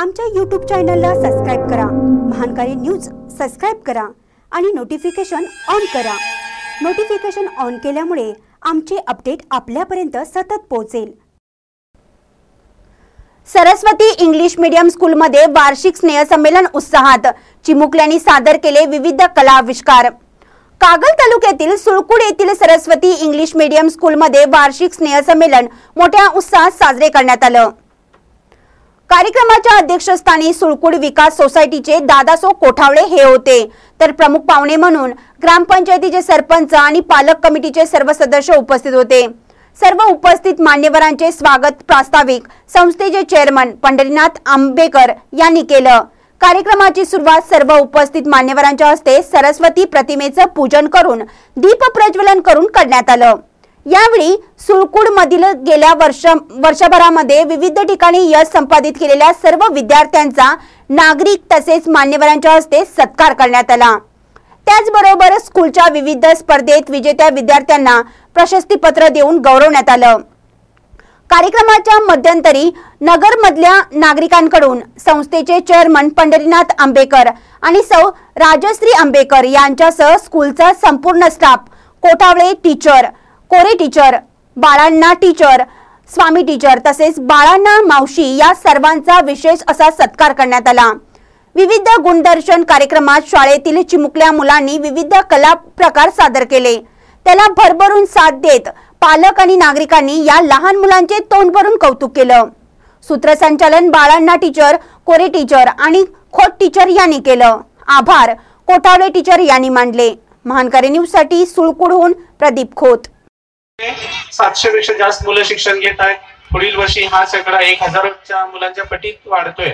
आमच्या यूट्यूब चॅनलला सबस्क्राईब करा. महानकारी न्यूज सबस्क्राईब करा आणि नोटिफिकेशन ऑन करा. नोटिफिकेशन ऑन केल्यामुळे आमचे अपडेट आपल्यापर्यंत सतत पोहोचेल. सरस्वती इंग्लिश मीडियम स्कूलमध्ये वार्षिक स्नेहसंमेलन उत्साहात चिमुकल्यांनी सादर केले विविध कला आविष्कार. कागल तालुक्यातील सुळकुड येथील सरस्वती इंग्लिश मीडियम स्कूलमध्ये वार्षिक स्नेहसंमेलन मोठ्या उत्साहात साजरे करण्यात आलं. कार्यक्रमाच्या अध्यक्षस्थानी सुळकुड विकास सोसायटीचे दादासो कोठावळे हे होते. तर प्रमुख पाहुणे म्हणून ग्रामपंचायतीचे सरपंच आणि पालक कमिटीचे सर्व सदस्य उपस्थित होते. सर्व उपस्थित मान्यवरांचे स्वागत प्रास्ताविक संस्थेचे चेअरमन पंढरीनाथ आंबेकर यांनी केलं. कार्यक्रमाची सुरुवात सर्व उपस्थित मान्यवरांच्या हस्ते सरस्वती प्रतिमेचं पूजन करून दीप प्रज्वलन करून करण्यात आलं. यावेळी सुळकुड मधील गेल्या वर्ष वर्षभरामध्ये विविध ठिकाणी यश संपादित केलेल्या सर्व विद्यार्थ्यांचा नागरिक तसेच मान्यवरांच्या हस्ते सत्कार करण्यात आला. त्याचबरोबर स्कूलच्या विविध स्पर्धेत विजेत्या विद्यार्थ्यांना प्रशस्तीपत्र देऊन गौरवण्यात आलं. कार्यक्रमाच्या मध्यंतरी नगर मधल्या नागरिकांकडून संस्थेचे चेअरमन पंढरीनाथ आंबेकर आणि सौ राजश्री आंबेकर यांच्यासह स्कूलचा संपूर्ण staff Kothawale teacher Kore teacher बाळांना टीचर स्वामी टीचर तसेच बाळांना मावशी या सर्वांचा विशेष असा सत्कार करण्यात आला. विविध गुणदर्शन कार्यक्रमात शाळेतील चिमुकल्या मुलांनी विविध कला प्रकार सादर केले. त्याला भरभरून साथ देत पालक आणि नागरिकांनी या लहान मुलांचे तोंड भरून कौतुक केलं. सूत्रसंचालन बाळांना टीचर कोरे टीचर आणि खोत टीचर यांनी केलं. आभार कोठावळे टीचर यांनी मांडले महानकारी न्यूजसाठी सुळकुडहून प्रदीप खोत. सातशे पेक्षा जास्त मुलं शिक्षण घेत आहेत. पुढील वर्षी हा सगळा एक हजारच्या मुलांच्या पटीत वाढतोय.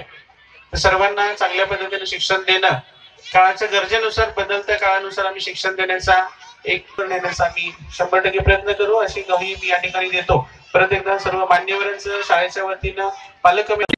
तर सर्वांना चांगल्या पद्धतीने शिक्षण देणं काळाच्या गरजेनुसार बदलत्या काळानुसार आम्ही शिक्षण देण्याचा एक देण्याचा आम्ही शंभर टक्के प्रयत्न करू. अशी ग्वाही मी या ठिकाणी देतो. परत एकदा सर्व मान्यवरांचं शाळेच्या वतीनं पालक कमिटी